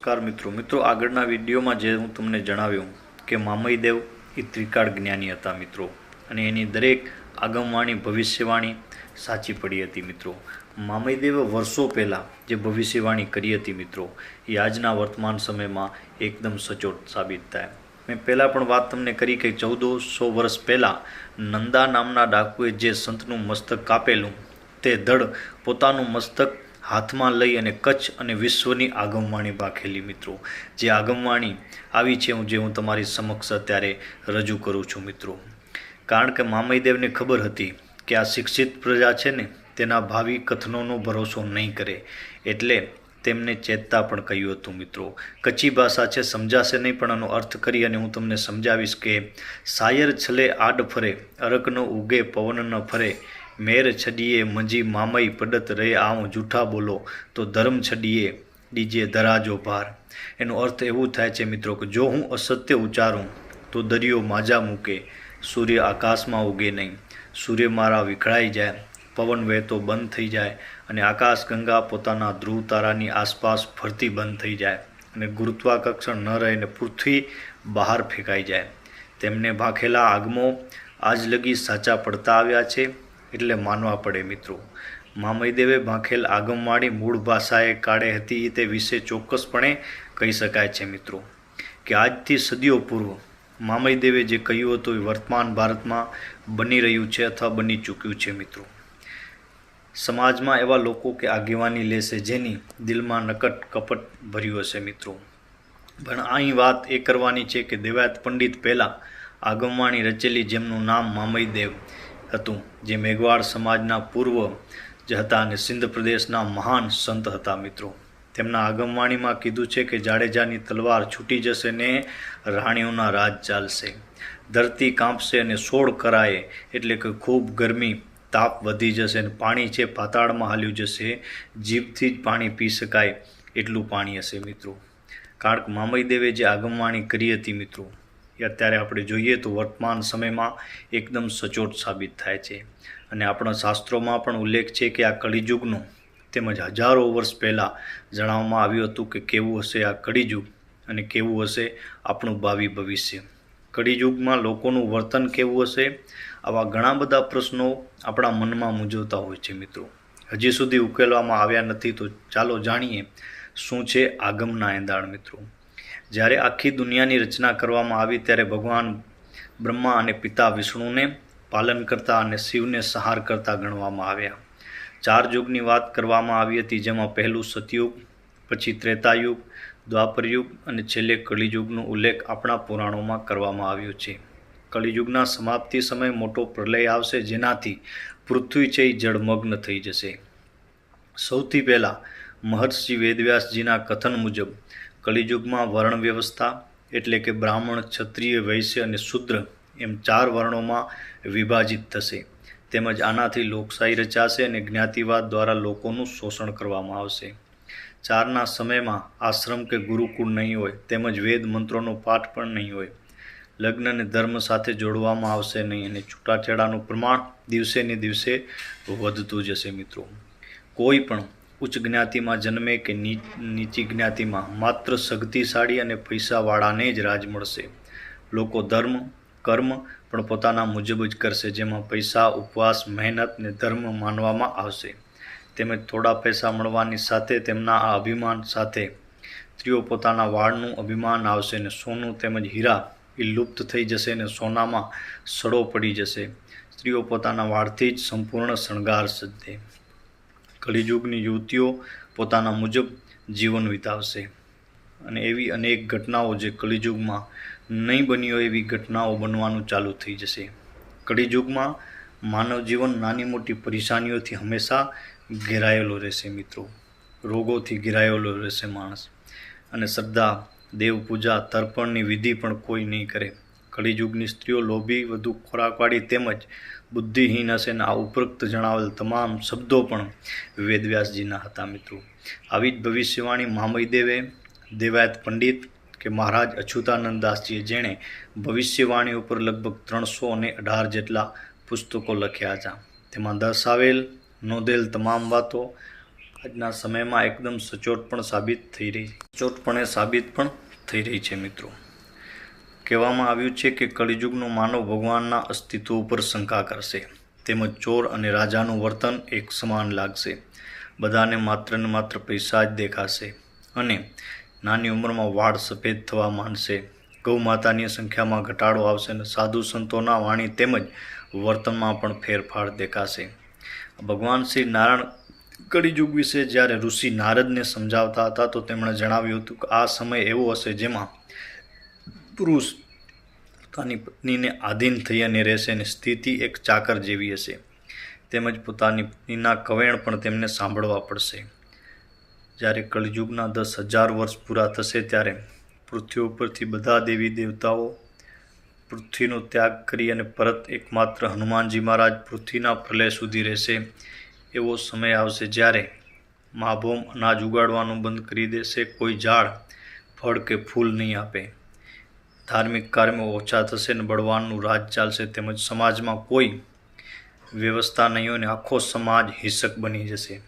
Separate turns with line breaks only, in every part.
નમસ્કાર મિત્રો. મિત્રો, આગળના વિડીયોમાં જે હું તમને જણાવ્યું કે મામઈદેવ એ ત્રિકાળ જ્ઞાની હતા મિત્રો. અને એની દરેક આગમવાણી, ભવિષ્યવાણી સાચી પડી હતી મિત્રો. મામઈદેવે વર્ષો પહેલાં જે ભવિષ્યવાણી કરી હતી મિત્રો, એ આજના વર્તમાન સમયમાં એકદમ સચોટ સાબિત થાય. મેં પહેલાં પણ વાત તમને કરી કે ચૌદસો વર્ષ પહેલાં નંદા નામના ડાકુએ જે સંતનું મસ્તક કાપેલું, તે ધડ પોતાનું મસ્તક હાથમાં લઈ અને કચ્છ અને વિશ્વની આગમવાણી પાખેલી મિત્રો. જે આગમવાણી આવી છે હું જે હું તમારી સમક્ષ અત્યારે રજૂ કરું છું મિત્રો. કારણ કે મામઈદેવને ખબર હતી કે આ શિક્ષિત પ્રજા છે ને, તેના ભાવિ કથનોનો ભરોસો નહીં કરે. એટલે તેમને ચેતતા પણ કહ્યું હતું મિત્રો. કચ્છી ભાષા છે, સમજાશે નહીં, પણ આનો અર્થ કરી અને હું તમને સમજાવીશ કે શાયર છલે આડ ફરે અરકનો ઉગે પવન ન ફરે મેર છડીએ મંજી મામઈ પડત રહે આવું જૂઠા બોલો, તો ધર્મ છડીએ ડીજે ધરાજો ભાર. એનો અર્થ એવું થાય છે મિત્રો કે જો હું અસત્ય ઉચ્ચારું, તો દરિયો માજા મૂકે, સૂર્ય આકાશમાં ઉગે નહીં. સૂર્ય મારા વિખડાઈ જાય, પવન વહેતો બંધ થઈ જાય, અને આકાશ ગંગા પોતાના ધ્રુવ તારાની આસપાસ ફરતી બંધ થઈ જાય, અને ગુરુત્વાકર્ષણ ન રહે ને પૃથ્વી બહાર ફેંકાઈ જાય. તેમને ભાખેલા આગમો આજ લગી સાચા પડતા આવ્યા છે. એટલે માનવા પડે મિત્રો. મામઈદેવે ભાંખેલ આગમવાળી મૂળ ભાષાએ કાળે હતી તે વિશે ચોક્કસપણે કહી શકાય છે મિત્રો. કે આજથી સદીઓ પૂર્વ મામઈદેવે જે કહ્યું હતું એ વર્તમાન ભારતમાં બની રહ્યું છે અથવા બની ચૂક્યું છે મિત્રો. સમાજમાં એવા લોકો કે આગેવાની લેશે જેની દિલમાં નકટ કપટ ભર્યું હશે મિત્રો. પણ અહીં વાત એ કરવાની છે કે દેવાયત પંડિત પહેલાં આગમવાણી રચેલી જેમનું નામ મામઈદેવ હતું, જે મેઘવાળ સમાજના પૂર્વ જ હતા અને સિંધ પ્રદેશના મહાન સંત હતા મિત્રો. તેમના આગમવાણીમાં કીધું છે કે જાડેજાની તલવાર છૂટી જશે ને રાણીઓના રાજ ચાલશે. ધરતી કાંપશે અને સોળ કરાય એટલે કે ખૂબ ગરમી, તાપ વધી જશે અને પાણી છે પાતાળમાં હાલ્યું જશે. જીભથી જ પાણી પી શકાય એટલું પાણી હશે મિત્રો. કારણ કે મામઈદેવે જે આગમવાણી કરી હતી મિત્રો એ અત્યારે આપણે જોઈએ તો વર્તમાન સમયમાં એકદમ સચોટ સાબિત થાય છે. અને આપણા શાસ્ત્રોમાં પણ ઉલ્લેખ છે કે આ કળીયુગનો તેમજ હજારો વર્ષ પહેલાં જણાવવામાં આવ્યું હતું કે કેવું હશે આ કળીયુગ અને કેવું હશે આપણું ભાવિ ભવિષ્ય. કળીયુગમાં લોકોનું વર્તન કેવું હશે? આવા ઘણા બધા પ્રશ્નો આપણા મનમાં મૂંઝવતા હોય છે મિત્રો. હજી સુધી ઉકેલવામાં આવ્યા નથી તો ચાલો જાણીએ શું છે આગમના એંધાણ મિત્રો. જ્યારે આખી દુનિયાની રચના કરવામાં આવી ત્યારે ભગવાન બ્રહ્મા અને પિતા વિષ્ણુને પાલન કરતા અને શિવને સહાર કરતા ગણવામાં આવ્યા. ચાર યુગની વાત કરવામાં આવી હતી, જેમાં પહેલું સતયુગ, પછી ત્રેતાયુગ, દ્વાપરયુગ અને છેલ્લે કળિયુગનો ઉલ્લેખ આપણા પુરાણોમાં કરવામાં આવ્યો છે. કળિયુગના સમાપ્તિ સમયે મોટો પ્રલય આવશે, જેનાથી પૃથ્વી છે જળમગ્ન થઈ જશે. સૌથી પહેલાં મહર્ષિ વેદવ્યાસજીના કથન મુજબ કલિયુગમાં વર્ણ વ્યવસ્થા એટલે કે બ્રાહ્મણ, ક્ષત્રિય, વૈશ્ય અને શુદ્ર એમ ચાર વર્ણોમાં વિભાજિત થશે. તેમજ આનાથી લોકશાહી રચાશે અને જ્ઞાતિવાદ દ્વારા લોકોનું શોષણ કરવામાં આવશે. ચારના સમયમાં આશ્રમ કે ગુરુકુળ નહીં હોય, તેમજ વેદ મંત્રોનો પાઠ પણ નહીં હોય. લગ્ન અને ધર્મ સાથે જોડવામાં આવશે નહીં અને છૂટાછેડાનું પ્રમાણ દિવસે ને દિવસે વધતું જશે મિત્રો. કોઈ પણ ઉચ્ચ જ્ઞાતિમાં જન્મે કે નીચી જ્ઞાતિમાં માત્ર શક્તિશાળી અને પૈસાવાળાને જ રાજ મળશે. લોકો ધર્મ, કર્મ પણ પોતાના મુજબ જ કરશે, જેમાં પૈસા, ઉપવાસ, મહેનત ને ધર્મ માનવામાં આવશે. તેમજ થોડા પૈસા મળવાની સાથે તેમના આ અભિમાન સાથે સ્ત્રીઓ પોતાના વાળનું અભિમાન આવશે ને સોનું તેમજ હીરા એ લુપ્ત થઈ જશે ને સોનામાં સડો પડી જશે. સ્ત્રીઓ પોતાના વાળથી જ સંપૂર્ણ શણગાર સજ્જે. કલિયુગની યુવતીઓ પોતાના મુજબ જીવન વિતાવશે. અને એવી અનેક ઘટનાઓ જે કલિયુગમાં નહીં બની હોય એવી ઘટનાઓ બનવાનું ચાલુ થઈ જશે. કળીયુગમાં માનવ જીવન નાની મોટી પરેશાનીઓથી હંમેશા ઘેરાયેલો રહેશે મિત્રો. રોગોથી ઘેરાયેલો રહેશે માણસ. અને શ્રદ્ધા દેવ પૂજા તર્પણની વિધિ પણ કોઈ નહીં કરે. કળિયુગની સ્ત્રીઓ લોભી, વધુ ખોરાકવાળી તેમજ બુદ્ધિહીન હશે ને આ ઉપરોક્ત જણાવેલ તમામ શબ્દો પણ વેદવ્યાસજીના હતા મિત્રો. આવી જ ભવિષ્યવાણી મહામયદેવે દેવાયત પંડિત કે મહારાજ અછૂતાનંદદાસજીએ જેણે ભવિષ્યવાણી ઉપર લગભગ ત્રણસો અને અઢાર જેટલા પુસ્તકો લખ્યા હતા. તેમાં દર્શાવેલ, નોંધેલ તમામ વાતો આજના સમયમાં એકદમ સચોટ પણ સાબિત થઈ રહી, સચોટપણે સાબિત પણ થઈ રહી છે મિત્રો. કહેવામાં આવ્યું છે કે કળિયુગનો માનવ ભગવાનના અસ્તિત્વ ઉપર શંકા કરશે. તેમજ ચોર અને રાજાનું વર્તન એક સમાન લાગશે. બધાને માત્ર ને માત્ર પૈસા જ દેખાશે. અને નાની ઉંમરમાં વાળ સફેદ થવા માંડશે. ગૌ માતાની સંખ્યામાં ઘટાડો આવશે અને સાધુ સંતોના વાણી તેમજ વર્તનમાં પણ ફેરફાર દેખાશે. ભગવાન શ્રી નારાયણ કળિયુગ વિશે જ્યારે ઋષિ નારદને સમજાવતા હતા તો તેમણે જણાવ્યું હતું કે આ સમય એવો હશે જેમાં પોતાની પત્નીને આધીન થઈ અને રહેશે અને સ્થિતિ એક ચાકર જેવી હશે. તેમજ પોતાની પત્નીના કવેણ પણ તેમને સાંભળવા પડશે. જ્યારે કળિયુગના દસ હજાર વર્ષ પૂરા થશે ત્યારે પૃથ્વી ઉપરથી બધા દેવી દેવતાઓ પૃથ્વીનો ત્યાગ કરી અને પરત એકમાત્ર હનુમાનજી મહારાજ પૃથ્વીના પ્રલય સુધી રહેશે. એવો સમય આવશે જ્યારે માભોમ અનાજ ઉગાડવાનું બંધ કરી દેશે. કોઈ ઝાડ, ફળ કે ફૂલ નહીં આપે. ધાર્મિક કાર્યમાં ઓછા થશે ને બળવાનનું રાજ ચાલશે તેમજ સમાજમાં કોઈ વ્યવસ્થા નહીં હોય ને આખો સમાજ હિંસક બની જશે.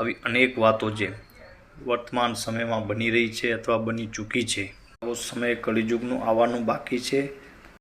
આવી અનેક વાતો જે વર્તમાન સમયમાં બની રહી છે અથવા બની ચૂકી છે. આવો સમય કળિયુગનું આવવાનું બાકી છે.